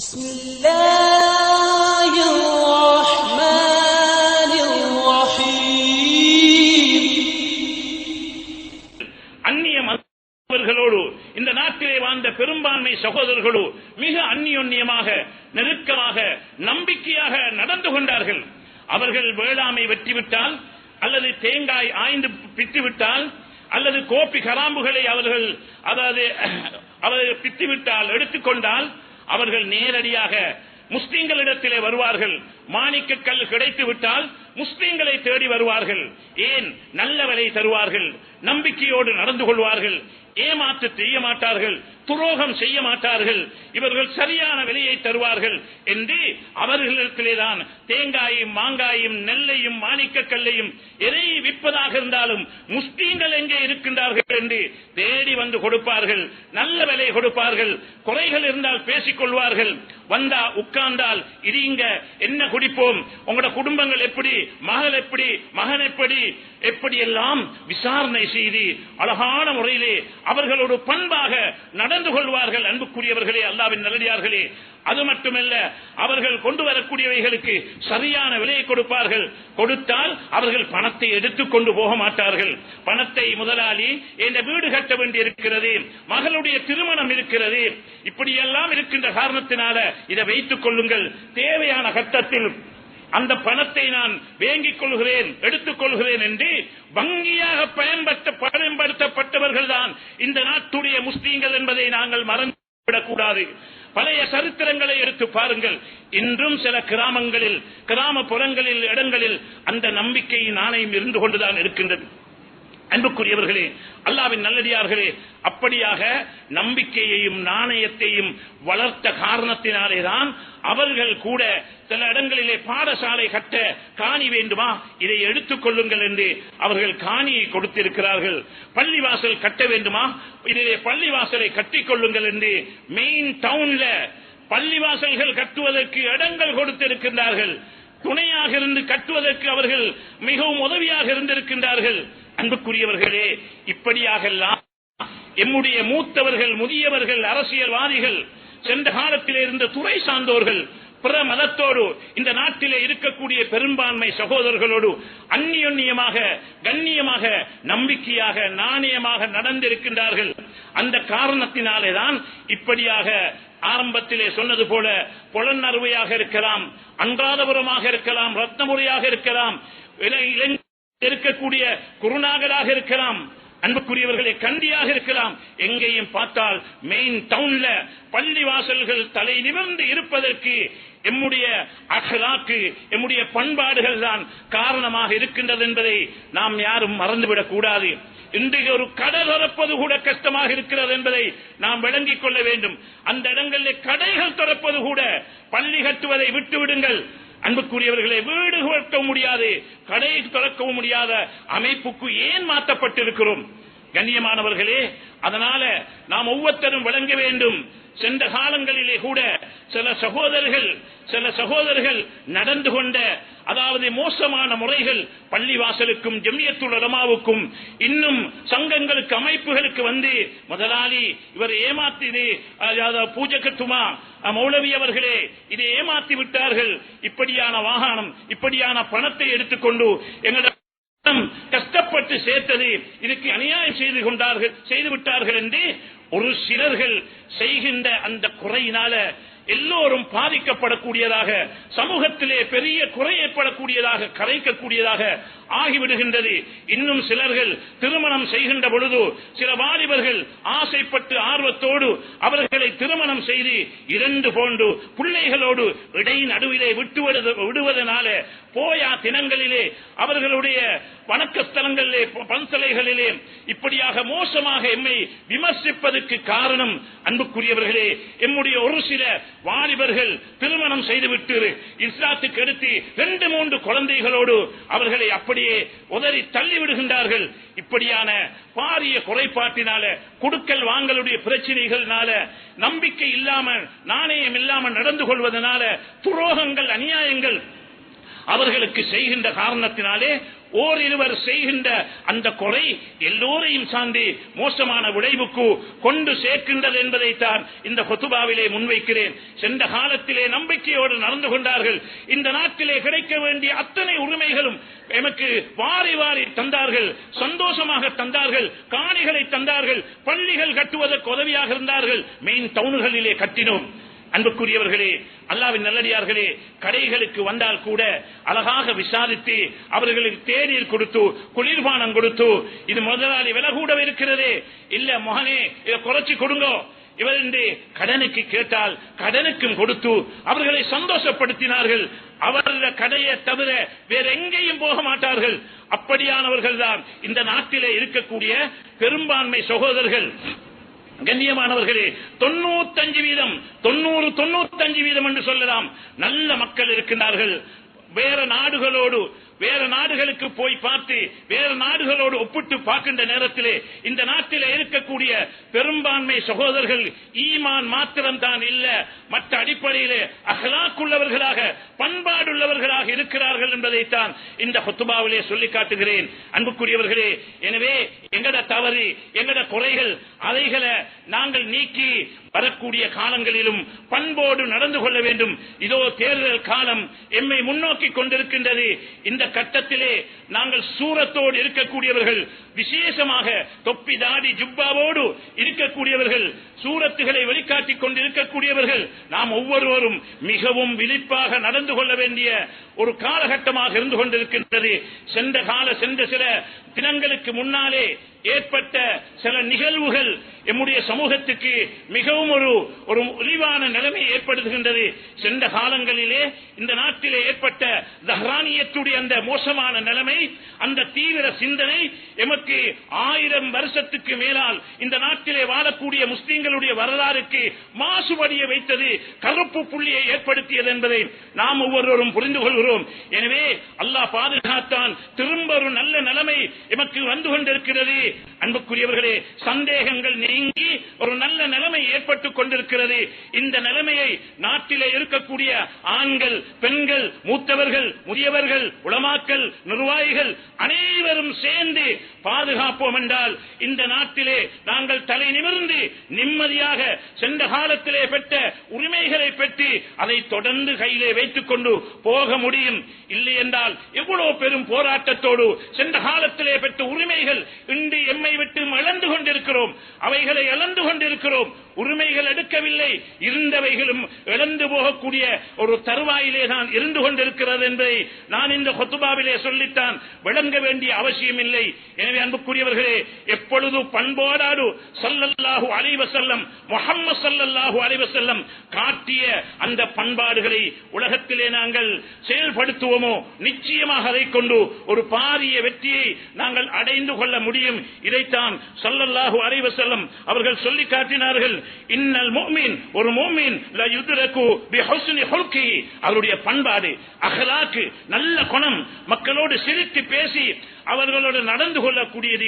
بسم الله الرحمن الرحيم அந்நிய மதவர்களோடு இந்த நாட்டிலே வாழ்ந்த பெரும்பான்மை சகோதரர்களோ மிக அந்நியோன்யமாக நெருக்கமாக நம்பிக்கையாக நடந்து கொண்டார்கள் அவர்கள் வேளாமை வெற்றிவிட்டால் அல்லது தேங்காய் ஆய்ந்து பித்துவிட்டால் அல்லது கோப்பி கராம்புகளை அவர்கள் அதாவது அவர்கள் பித்துவிட்டால் எடுத்துக்கொண்டால் அவர்கள் நேரடியாக முஸ்லிம்களிடத்திலே வருவார்கள். மாணிக்க கல் கிடைத்து விட்டால் முஸ்லிம்களை தேடி வருவார்கள். ஏன்? நல்ல விலை தருவார்கள். நம்பிக்கையோடு நடந்து கொள்வார்கள். ஏமாற்று செய்ய மாட்டார்கள். துரோகம் செய்ய மாட்டார்கள். இவர்கள் சரியான விலையை தருவார்கள் என்று அவர்களிடத்திலேதான் தேங்காயும் மாங்காயும் நெல்லையும் மாணிக்க கல்லையும் எதை விற்பதாக இருந்தாலும் முஸ்லீம்கள் எங்கே இருக்கின்றார்கள் என்று தேடி வந்து கொடுப்பார்கள். நல்ல விலை கொடுப்பார்கள். குறைகள் இருந்தால் பேசிக் கொள்வார்கள். வந்தா உட்கார்ந்தால் இடிங்க என்ன குடிப்போம்? உங்களோட குடும்பங்கள் எப்படி? மகள் எப்படி? மகன் எப்படி? எப்படி எல்லாம் விசாரணை செய்து அழகான முறையிலே அவர்களோடு பண்பாக நடந்து கொள்வார்கள் அன்புக்குரியவர்களே அல்லாவின் நல்லடியார்களே. அது மட்டுமல்ல அவர்கள் கொண்டு வரக்கூடியவைகளுக்கு சரியான விலையை கொடுப்பார்கள். கொடுத்தால் அவர்கள் பணத்தை எடுத்துக் கொண்டு போக மாட்டார்கள். பணத்தை முதலாளி இந்த வீடு கட்ட வேண்டி இருக்கிறது மகளுடைய திருமணம் இருக்கிறது இப்படியெல்லாம் இருக்கின்ற காரணத்தினால இதை வைத்துக் கொள்ளுங்கள். தேவையான கட்டத்தில் அந்த பணத்தை நான் வேங்கிக் கொள்கிறேன் எடுத்துக் கொள்கிறேன் என்று வங்கியாக பயன்படுத்த பயன்படுத்தப்பட்டவர்கள் தான் இந்த நாட்டுடைய முஸ்லீம்கள் என்பதை நாங்கள் மறந்துவிடக் கூடாது. பழைய சரித்திரங்களை எடுத்து பாருங்கள். இன்றும் சில கிராமங்களில் கிராமப்புறங்களில் இடங்களில் அந்த நம்பிக்கை நாணயம் இருந்து கொண்டுதான் இருக்கின்றது. அன்புக்குரியவர்களே அல்லாவின் நல்லடியார்களே அப்படியாக நம்பிக்கையையும் நாணயத்தையும் வளர்த்த காரணத்தினாலேதான் அவர்கள் கூட சில இடங்களிலே பாடசாலை கட்ட காணி வேண்டுமா? இதை எடுத்துக் கொள்ளுங்கள் என்று அவர்கள் காணியை கொடுத்திருக்கிறார்கள். பள்ளிவாசல் கட்ட வேண்டுமா? இதிலே பள்ளிவாசலை கட்டிக் கொள்ளுங்கள் என்று மெயின் டவுன்ல பள்ளிவாசல்கள் கட்டுவதற்கு இடங்கள் கொடுத்திருக்கின்றார்கள். துணையாக இருந்து கட்டுவதற்கு அவர்கள் மிகவும் உதவியாக இருந்திருக்கின்றார்கள். அன்புக்குரியவர்களே இப்படியாக எம்முடைய மூத்தவர்கள் முதியவர்கள் அரசியல்வாதிகள் சென்ற காலத்திலே இருந்த துறை சார்ந்தோர்கள் பிற மதத்தோடு இந்த நாட்டிலே இருக்கக்கூடிய பெரும்பான்மை சகோதரர்களோடு அந்நியோன்யமாக கண்ணியமாக நம்பிக்கையாக நாணயமாக நடந்திருக்கின்றார்கள். அந்த காரணத்தினாலேதான் இப்படியாக ஆரம்பத்திலே சொன்னது போல புலனறுவையாக இருக்கலாம் அன்றாதபுரமாக இருக்கலாம் ரத்தமுறையாக இருக்கலாம் இள- இருக்கக்கூடிய குருநாகராக இருக்கலாம் அன்புக்குரியவர்களே கண்டியாக இருக்கலாம். எங்கேயும் பார்த்தால் மெயின் டவுன்ல பள்ளி வாசல்கள் தலை நிமிர்ந்து இருப்பதற்கு எம்முடைய அகலாக்கு எம்முடைய பண்பாடுகள் தான் காரணமாக இருக்கின்றது என்பதை நாம் யாரும் மறந்துவிடக் கூடாது. இன்றைக்கு ஒரு கடை திறப்பது கூட கஷ்டமாக இருக்கிறது என்பதை நாம் விளங்கிக் கொள்ள வேண்டும். அந்த இடங்களில் கடைகள் திறப்பது கூட பள்ளி கட்டுவதை விட்டுவிடுங்கள். அன்புக்குரியவர்களை வீடு வளர்க்கவும் முடியாது கடை திறக்கவும் முடியாத அமைப்புக்கு ஏன் மாற்றப்பட்டிருக்கிறோம்? கண்ணியமானவர்களே அதனால நாம் ஒவ்வொருத்தரும் விளங்க வேண்டும். சென்ற காலங்களிலே கூட சில சகோதரர்கள் சில சகோதரர்கள் நடந்து கொண்ட அதாவது மோசமான முறைகள் பள்ளிவாசலுக்கும் ஜெமியத்துல் அலமாவுக்கும் இன்னும் சங்கங்களுக்கு அமைப்புகளுக்கு வந்து முதலாளி இவர் ஏமாத்திது அதாவது பூஜை கட்டுமா மௌலவி அவர்களே இதை ஏமாத்தி விட்டார்கள். இப்படியான வாகனம் இப்படியான பணத்தை எடுத்துக்கொண்டு எங்களிடம் கஷ்டப்பட்டு சேர்த்தது இதுக்கு அநியாயம் செய்து கொண்டார்கள் செய்து விட்டார்கள் என்று ஒரு சிலர்கள் செய்கின்ற அந்த குறையினால எல்லோரும் பாதிக்கப்படக்கூடியதாக சமூகத்திலே பெரிய குறை ஏற்படக்கூடியதாக கரைக்கக்கூடியதாக ஆகிவிடுகின்றது. இன்னும் சிலர்கள் திருமணம் செய்கின்ற பொழுது சில வாலிபர்கள் ஆசைப்பட்டு ஆர்வத்தோடு அவர்களை திருமணம் செய்து இரண்டு போன்று பிள்ளைகளோடு இடை நடுவிலே விட்டு விடுவதனால போயா தினங்களிலே அவர்களுடைய வணக்க ஸ்தலங்களிலே பன்சலைகளிலே இப்படியாக மோசமாக எம்மை விமர்சிப்பதற்கு காரணம் அன்புக்குரியவர்களே எம்முடைய ஒரு சில வாலிபர்கள் திருமணம் செய்துவிட்டு இஸ்லாத்துக்கு எடுத்து ரெண்டு மூன்று குழந்தைகளோடு அவர்களை அப்படியே உதறி தள்ளி விடுகின்றார்கள் இப்படியான பாரிய குறைபாட்டினால குடுக்கல் வாங்கலுடைய பிரச்சனைகள்னால நம்பிக்கை இல்லாமல் நாணயம் இல்லாமல் நடந்து கொள்வதனால துரோகங்கள் அநியாயங்கள் அவர்களுக்கு செய்கின்ற காரணத்தினாலே ஓரிருவர் செய்கின்ற அந்த குறை எல்லோரையும் சார்ந்து மோசமான விளைவுக்கு கொண்டு சேர்க்கின்றது என்பதைத்தான் இந்த கொத்துபாவிலே முன்வைக்கிறேன். சென்ற காலத்திலே நம்பிக்கையோடு நடந்து கொண்டார்கள். இந்த நாட்டிலே கிடைக்க வேண்டிய அத்தனை உரிமைகளும் எமக்கு வாரி வாரி தந்தார்கள். சந்தோஷமாக தந்தார்கள். காணிகளை தந்தார்கள். பள்ளிகள் கட்டுவதற்கு உதவியாக இருந்தார்கள். மெயின் டவுன்களிலே கட்டினோம். அன்புக்குரியவர்களே அல்லாவின் நல்லடியார்களே கடைகளுக்கு வந்தால் கூட அழகாக விசாரித்து அவர்களுக்கு தேநீர் கொடுத்து குளிர்பானம் கொடுத்து இது முதலாளி விலை கூட இருக்கிறதே. இல்ல மகனே இதை குறைச்சு கொடுங்க. இவர் கடனுக்கு கேட்டால் கடனுக்கும் கொடுத்து அவர்களை சந்தோஷப்படுத்தினார்கள். அவர்கள் கடையை தவிர வேற எங்கேயும் போக மாட்டார்கள். அப்படியானவர்கள் தான் இந்த நாட்டிலே இருக்கக்கூடிய பெரும்பான்மை சகோதரர்கள். கண்ணியமானவர்களே தொண்ணூத்தஞ்சு வீதம் தொண்ணூறு தொண்ணூத்தஞ்சு வீதம் என்று சொல்லலாம். நல்ல மக்கள் இருக்கின்றார்கள். வேற நாடுகளோடு வேற நாடுகளுக்கு போய் பார்த்து வேற நாடுகளோடு ஒப்பிட்டு பார்க்கின்ற நேரத்திலே இந்த நாட்டில் இருக்கக்கூடிய பெரும்பான்மை சகோதரர்கள் ஈமான் மாத்திரம் தான் இல்ல. மற்ற அடிப்படையிலே அகலாக்குள்ளவர்களாக பண்பாடுள்ளவர்களாக இருக்கிறார்கள் என்பதைத்தான் இந்த ஹொத்துபாவிலே சொல்லி காட்டுகிறேன். அன்புக்குரியவர்களே எனவே எங்கட தவறு எங்கட குறைகள் அதைகளை நாங்கள் நீக்கி வரக்கூடிய காலங்களிலும் பண்போடு நடந்து கொள்ள வேண்டும். இதோ தேர்தல் காலம் எம்மை முன்னோக்கி கொண்டிருக்கின்றது. இந்த கட்டத்திலே நாங்கள் சூரத்தோடு இருக்கக்கூடியவர்கள் விசேஷமாக தொப்பி தாடி ஜுப்பாவோடு இருக்கக்கூடியவர்கள் சூரத்துகளை வெளிக்காட்டிக் கொண்டிருக்கக்கூடியவர்கள் நாம் ஒவ்வொருவரும் மிகவும் விழிப்பாக நடந்து கொள்ள வேண்டிய ஒரு காலகட்டமாக இருந்து கொண்டிருக்கின்றது. சென்ற கால சென்ற சில தினங்களுக்கு முன்னாலே ஏற்பட்ட சில நிகழ்வுகள் எம்முடைய சமூகத்துக்கு மிகவும் ஒரு ஒரு ஒளிவான நிலைமை ஏற்படுத்துகின்றது. சென்ற காலங்களிலே இந்த நாட்டிலே ஏற்பட்ட தஹ்ரானியத்துடைய அந்த மோசமான நிலைமை அந்த தீவிர சிந்தனை எமக்கு ஆயிரம் வருஷத்துக்கு மேலால் இந்த நாட்டிலே வாழக்கூடிய முஸ்லீம்களுடைய வரலாறுக்கு மாசுபடிய வைத்தது கருப்பு புள்ளியை ஏற்படுத்தியது என்பதை நாம் ஒவ்வொருவரும் புரிந்து கொள்கிறோம். எனவே அல்லாஹ் பாதுகாத்தான் திரும்ப ஒரு நல்ல நிலைமை எமக்கு வந்து கொண்டிருக்கிறது. அன்புக்குரியவர்களே சந்தேகங்கள் நீங்கி ஒரு நல்ல நிலைமை ஏற்பட்டுக் கொண்டிருக்கிறது. இந்த நிலைமையை நாட்டிலே இருக்கக்கூடிய ஆண்கள் பெண்கள் மூத்தவர்கள் முதியவர்கள் உளமாக்கல் நிர்வாகிகள் அனைவரும் சேர்ந்து பாதுகாப்போம் என்றால் இந்த நாட்டிலே நாங்கள் தலை நிமிர்ந்து நிம்மதியாக சென்ற காலத்திலே பெற்ற உரிமைகளை பெற்று அதை தொடர்ந்து கையிலே வைத்துக் கொண்டு போக முடியும். இல்லை என்றால் எவ்வளவு பெரும் போராட்டத்தோடு சென்ற காலத்திலே பெற்ற உரிமைகள் இன்று எம்மை விட்டு அளந்து கொண்டிருக்கிறோம். அவைகளை அளந்து கொண்டிருக்கிறோம். உரிமைகள் எடுக்கவில்லை. இருந்தவைகளும் இழந்து போகக்கூடிய ஒரு தருவாயிலே தான் இருந்து கொண்டிருக்கிறது என்பதை நான் இந்த கொத்துபாவிலே சொல்லித்தான். விளங்க வேண்டிய அவசியம் இல்லை எனவே அன்புக்குரியவர்களே எப்பொழுது பண்போடாடு சல்லல்லாஹு அலைவசல்லம் முகம்மது சல்லல்லாஹு அலைவசல்லம் காட்டிய அந்த பண்பாடுகளை உலகத்திலே நாங்கள் செயல்படுத்துவோமோ? நிச்சயமாக அதை கொண்டு ஒரு பாரிய வெற்றியை நாங்கள் அடைந்து கொள்ள முடியும். இதைத்தான் சல்லல்லாஹு அலைவசல்லம் அவர்கள் சொல்லி காட்டினார்கள். இன்னல் மோமீன் ஒரு மோமீன் அவருடைய பண்பாடு அகலாக்கு நல்ல குணம். மக்களோடு சிரித்து பேசி அவர்களோடு நடந்து கொள்ளக்கூடியது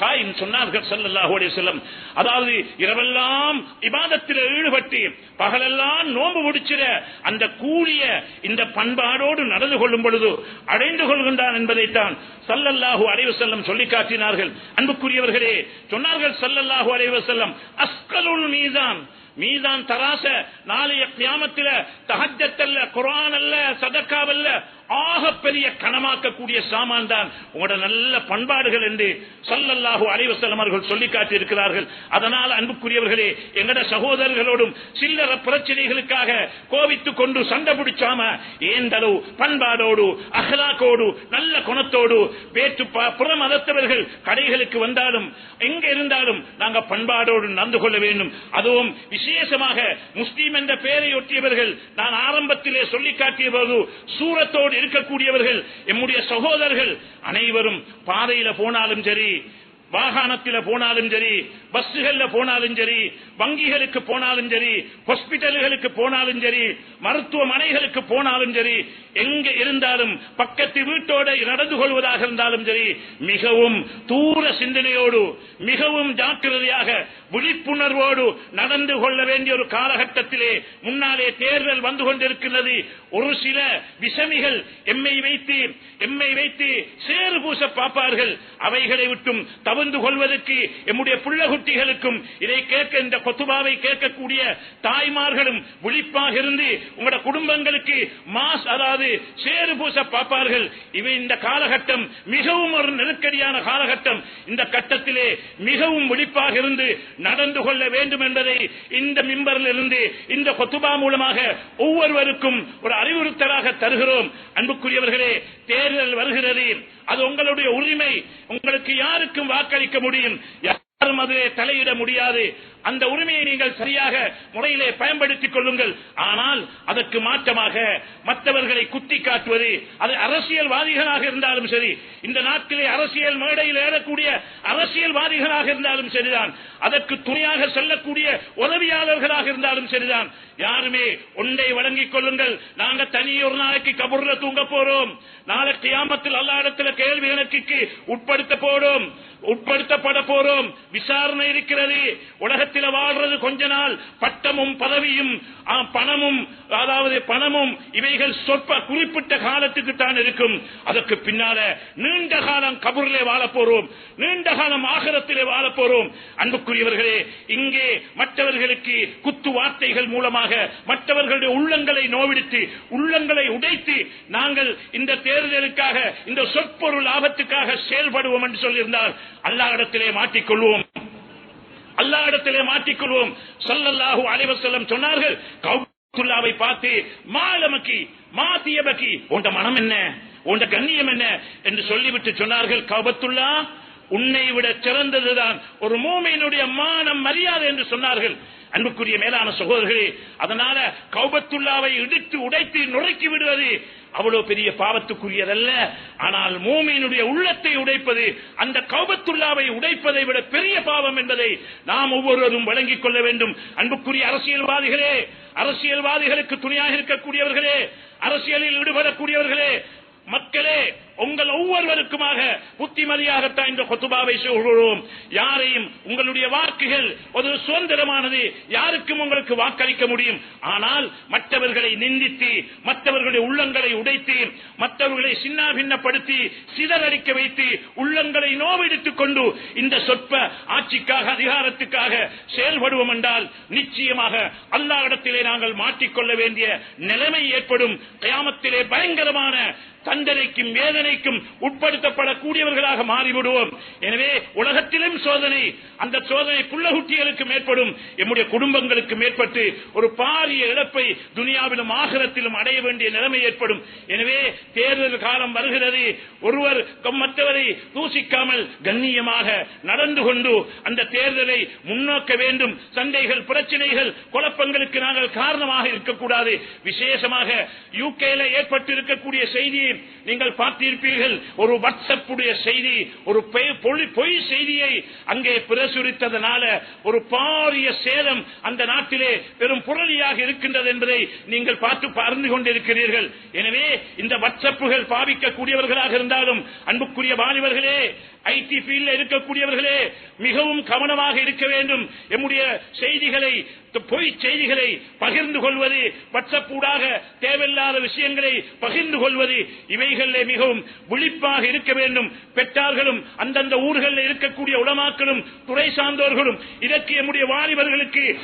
காயும் சொன்னார்கள் ஸல்லல்லாஹு செல்லம் அதாவது இரவெல்லாம் இபாதத்தில் ஈடுபட்டு பகலெல்லாம் நோன்பு முடிச்சிட அந்த கூலிய இந்த பண்பாடோடு நடந்து கொள்ளும் பொழுது அடைந்து கொள்கின்றான் என்பதைத்தான் சல்லல்லாஹு அறைவு செல்லம் சொல்லி காட்டினார்கள். அன்புக்குரியவர்களே சொன்னார்கள் சல்லல்லாஹு அறைவு செல்லம் அஸ்கலுள் மீதான் மீதான் தராச. நாளைய கியாமத்தில தகஜத்தல்ல குரான் அல்ல சதக்காவல்ல ஆக பெரிய கனமாக்கக்கூடிய சாமான் தான் உங்களோட நல்ல பண்பாடுகள் என்று சல்லல்லாஹு அலைவசல்லம் அவர்கள் சொல்லி காட்டியிருக்கிறார்கள். அதனால் அன்புக்குரியவர்களே எங்கட சகோதரர்களோடும் சில்லற பிரச்சனைகளுக்காக கோவித்துக் கொண்டு சண்டை பிடிச்சாம ஏந்தளவு பண்பாடோடு அகலாக்கோடு நல்ல குணத்தோடு வேற்று ப- புற மதத்தவர்கள் கடைகளுக்கு வந்தாலும் எங்க இருந்தாலும் நாங்க பண்பாடோடு நடந்து கொள்ள வேண்டும். அதுவும் விசேஷமாக முஸ்லீம் என்ற பெயரை ஒட்டியவர்கள் நான் ஆரம்பத்திலே சொல்லி காட்டிய போது சூரத்தோடு இருக்கக்கூடியவர்கள் எம்முடைய சகோதரர்கள் அனைவரும் பாதையில போனாலும் சரி வாகனத்தில போனாலும் சரி பஸ்ஸுகள்ல போனாலும் சரி வங்கிகளுக்கு போனாலும் சரி ஹாஸ்பிட்டல்களுக்கு போனாலும் சரி மருத்துவமனைகளுக்கு போனாலும் சரி எங்க இருந்தாலும் பக்கத்து வீட்டோட நடந்து கொள்வதாக இருந்தாலும் சரி மிகவும் தூர சிந்தனையோடு மிகவும் ஜாக்கிரதையாக விழிப்புணர்வோடு நடந்து கொள்ள வேண்டிய ஒரு காலகட்டத்திலே முன்னாலே தேர்தல் வந்து கொண்டிருக்கிறது ஒரு சில விஷமிகள் எம்மை வைத்து எம்மை வைத்து சேறு பூச பார்ப்பார்கள். அவைகளை விட்டும் தவிர்ந்து கொள்வதற்கு எம்முடைய புள்ளகுட்டிகளுக்கும் இதை கேட்க இந்த கொத்துபாவை கேட்கக்கூடிய தாய்மார்களும் விழிப்பாக இருந்து உங்களோட குடும்பங்களுக்கு மாஸ் அதாவது சேறு பூச பார்ப்பார்கள். இவை இந்த காலகட்டம் மிகவும் ஒரு நெருக்கடியான காலகட்டம். இந்த கட்டத்திலே மிகவும் விழிப்பாக இருந்து நடந்து கொள்ள வேண்டும் என்பதை இந்த மிம்பரில் இருந்து இந்த கொத்துபா மூலமாக ஒவ்வொருவருக்கும் ஒரு அறிவுறுத்தலாக தருகிறோம். அன்புக்குரியவர்களே தேர்தல் வருகிறது. அது உங்களுடைய உரிமை. உங்களுக்கு யாருக்கும் வாக்களிக்க முடியும். யாரும் அதிலே தலையிட முடியாது. அந்த உரிமையை நீங்கள் சரியாக முறையிலே பயன்படுத்திக் கொள்ளுங்கள். ஆனால் அதற்கு மாற்றமாக மற்றவர்களை குத்தி காட்டுவது அது அரசியல்வாதிகளாக இருந்தாலும் சரி இந்த நாட்டிலே அரசியல் மேடையில் ஏறக்கூடிய அரசியல்வாதிகளாக இருந்தாலும் சரிதான். அதற்கு துணையாக செல்லக்கூடிய உதவியாளர்களாக இருந்தாலும் சரிதான். யாருமே ஒன்றை வழங்கிக் கொள்ளுங்கள். நாங்க தனியொரு ஒரு நாளைக்கு கபூர்ல தூங்க போறோம். நாளை கியாமத்தில் அல்லா இடத்துல கேள்வி கணக்குக்கு உட்படுத்த போறோம். உட்படுத்தப்பட போறோம். விசாரணை இருக்கிறது. உலகத்தில் வாழ்றது கொஞ்ச நாள். பட்டமும் பதவியும் பணமும் அதாவது பணமும் இவைகள் சொற்ப குறிப்பிட்ட காலத்துக்கு தான் இருக்கும். அதற்கு பின்னால நீண்ட காலம் கபூரிலே வாழ போறோம். நீண்ட காலம் ஆகரத்திலே வாழ போறோம். அன்புக்குரியவர்களே இங்கே மற்றவர்களுக்கு குத்து வார்த்தைகள் மூலமாக மற்றவர்களுடைய உள்ளங்களை நோவிடுத்து உள்ளங்களை உடைத்து நாங்கள் இந்த தேர்தலுக்காக இந்த சொற்பொருள் லாபத்துக்காக செயல்படுவோம் என்று சொல்லியிருந்தால் அல்லா இடத்திலே மாட்டிக்கொள்வோம். அல்லா இடத்திலே மாட்டிக்கொள்வோம். சொல்லல்லாஹு அலைவசல்லம் சொன்னார்கள் கௌபத்துல்லாவை பார்த்து மாலமக்கி மாத்தியபக்கி உண்ட மனம் என்ன? உண்ட கண்ணியம் என்ன? என்று சொல்லிவிட்டு சொன்னார்கள் கௌபத்துல்லா உன்னை விட சிறந்ததுதான். ஒரு மூமையினுடைய மானம் மரியாதை என்று சொன்னார்கள். அன்புக்குரிய மேலான சகோதரர்களே அதனால கௌபத்துல்லாவை இடித்து உடைத்து நுழைக்கி விடுவது அவ்வளவு பெரிய பாவத்துக்குரியதல்ல. ஆனால் மூமியினுடைய உள்ளத்தை உடைப்பது அந்த கௌபத்துல்லாவை உடைப்பதை விட பெரிய பாவம் என்பதை நாம் ஒவ்வொருவரும் வழங்கிக் கொள்ள வேண்டும். அன்புக்குரிய அரசியல்வாதிகளே அரசியல்வாதிகளுக்கு துணையாக இருக்கக்கூடியவர்களே அரசியலில் ஈடுபடக்கூடியவர்களே மக்களே உங்கள் ஒவ்வொருவருக்குமாக புத்திமதியாகத்தான் இந்த கொத்துபாவை சொல்கிறோம் யாரையும் உங்களுடைய வாக்குகள் ஒரு சுதந்திரமானது யாருக்கும் உங்களுக்கு வாக்களிக்க முடியும். ஆனால் மற்றவர்களை நிந்தித்து மற்றவர்களுடைய உள்ளங்களை உடைத்து மற்றவர்களை சின்ன பின்னப்படுத்தி சிதறடிக்க வைத்து உள்ளங்களை நோவெடுத்துக் கொண்டு இந்த சொற்ப ஆட்சிக்காக அதிகாரத்துக்காக செயல்படுவோம் என்றால் நிச்சயமாக அல்லா இடத்திலே நாங்கள் மாற்றிக்கொள்ள வேண்டிய நிலைமை ஏற்படும். கயாமத்திலே பயங்கரமான தண்டனைக்கும் வேதனைக்கும் உட்படுத்தப்படக்கூடியவர்களாக மாறிவிடுவோம். எனவே உலகத்திலும் சோதனை அந்த சோதனை புள்ளகுட்டிகளுக்கும் ஏற்படும் எம்முடைய குடும்பங்களுக்கும் ஏற்பட்டு ஒரு பாரிய இழப்பை துனியாவிலும் ஆகலத்திலும் அடைய வேண்டிய நிலைமை ஏற்படும். எனவே தேர்தல் காலம் வருகிறது. ஒருவர் மற்றவரை தூசிக்காமல் கண்ணியமாக நடந்து கொண்டு அந்த தேர்தலை முன்னோக்க வேண்டும். சண்டைகள் பிரச்சனைகள் குழப்பங்களுக்கு நாங்கள் காரணமாக இருக்கக்கூடாது. விசேஷமாக யூகேல ஏற்பட்டு இருக்கக்கூடிய செய்தியை நீங்கள் பார்த்திருப்பீர்கள் ஒரு வாட்ஸ்அப்புடைய செய்தி ஒரு பொய் பொய் செய்தியை அங்கே பிரசுரித்ததனால ஒரு பாரிய சேதம் அந்த நாட்டிலே பெரும் புரளியாக இருக்கின்றது என்பதை நீங்கள் பார்த்து அறிந்து கொண்டிருக்கிறீர்கள். எனவே இந்த வாட்ஸ்அப்புகள் பாவிக்கக்கூடியவர்களாக இருந்தாலும் அன்புக்குரிய வாலிபர்களே ஐடி ஃபீல்ட்ல இருக்கக்கூடியவர்களே மிகவும் கவனமாக இருக்க வேண்டும். எம்முடைய செய்திகளை பொய் செய்திகளை பகிர்ந்து கொள்வது வாட்ஸ்அப் தேவையில்லாத விஷயங்களை பகிர்ந்து கொள்வது இவைகளிலே மிகவும் விழிப்பாக இருக்க வேண்டும். பெற்றார்களும் அந்தந்த ஊர்களில் இருக்கக்கூடிய உளமாக்களும் துறை சார்ந்தோர்களும் இதற்கு எம்முடைய வாலிபர்களுக்கு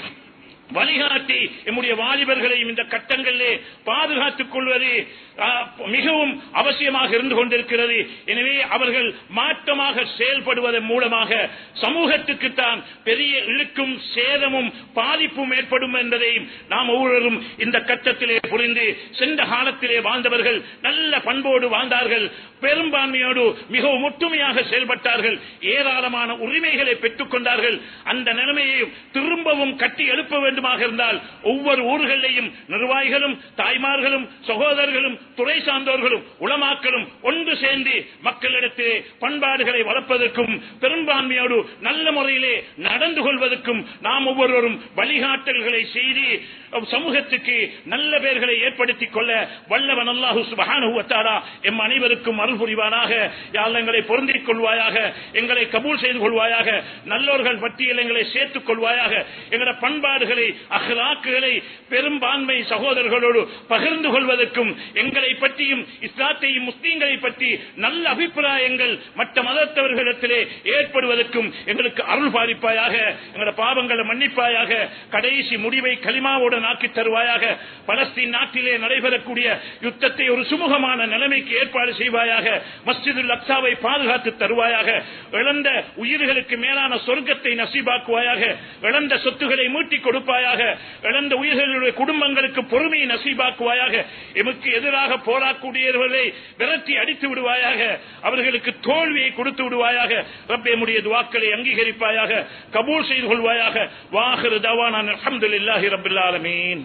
வழிகாட்டி எம்முடைய வாலிபர்களையும் இந்த கட்டங்களிலே பாதுகாத்துக் கொள்வது மிகவும் அவசியமாக இருந்து கொண்டிருக்கிறது. எனவே அவர்கள் மாற்றமாக செயல்படுவதன் மூலமாக சமூகத்துக்குத்தான் பெரிய இழுக்கும் சேதமும் பாதிப்பும் ஏற்படும் என்பதையும் நாம் ஒவ்வொருவரும் இந்த கட்டத்திலே புரிந்து சென்ற காலத்திலே வாழ்ந்தவர்கள் நல்ல பண்போடு வாழ்ந்தார்கள். பெரும்பான்மையோடு மிகவும் ஒற்றுமையாக செயல்பட்டார்கள். ஏராளமான உரிமைகளை பெற்றுக் கொண்டார்கள் அந்த நிலைமையை திரும்பவும் கட்டி எழுப்ப வேண்டுமாக இருந்தால் ஒவ்வொரு ஊர்களிலேயும் நிர்வாகிகளும் தாய்மார்களும் சகோதரர்களும் துறை சார்ந்தோர்களும் உளமாக்களும் ஒன்று சேர்ந்து மக்களிடத்திலே பண்பாடுகளை வளர்ப்பதற்கும் பெரும்பான்மையோடு நல்ல முறையிலே நடந்து கொள்வதற்கும் நாம் ஒவ்வொருவரும் வழிகாட்டல்களை செய்து சமூகத்துக்கு நல்ல பெயர்களை ஏற்படுத்திக் கொள்ள வல்லவன் அல்லாஹு சுபஹானஹு எம் அனைவருக்கும் அருள் புரிவானாக. யாழ்ங்களை பொருந்திக் கொள்வாயாக எங்களை கபூல் செய்து கொள்வாயாக நல்லோர்கள் பட்டியல் எங்களை சேர்த்துக் கொள்வாயாக எங்களோட பண்பாடுகளை அஹ்லாக்குகளை பெரும்பான்மை சகோதரர்களோடு பகிர்ந்து கொள்வதற்கும் எங்களை பற்றியும் இஸ்லாத்தையும் முஸ்லீம்களை பற்றி நல்ல அபிப்பிராயங்கள் மற்ற மதத்தவர்களிடத்திலே ஏற்படுவதற்கும் எங்களுக்கு அருள் பாதிப்பாயாக எங்களோட பாவங்களை மன்னிப்பாயாக கடைசி முடிவை களிமாவுடன் ஆக்கி தருவாயாக பலஸ்தீன் நாட்டிலே நடைபெறக்கூடிய யுத்தத்தை ஒரு சுமூகமான நிலைமைக்கு ஏற்பாடு செய்வாயாக மஸ்ஜிதுல் அக்சாவை பாதுகாத்து தருவாயாக இழந்த உயிர்களுக்கு மேலான சொர்க்கத்தை நசிபாக்குவாயாக இழந்த சொத்துக்களை மீட்டிக் கொடுப்பாயாக இழந்த உயிர்களுடைய குடும்பங்களுக்கு பொறுமையை நசீபாக்குவாயாக எமக்கு எதிராக போராக்கூடியவர்களை விரட்டி அடித்து விடுவாயாக அவர்களுக்கு தோல்வியை கொடுத்து விடுவாயாக ரப்பேமுடைய துவாக்களை அங்கீகரிப்பாயாக கபூல் செய்து கொள்வாயாக. வாஹிரு தவானான் அல்ஹம்துலில்லாஹி ரப்பில் ஆலமீன்.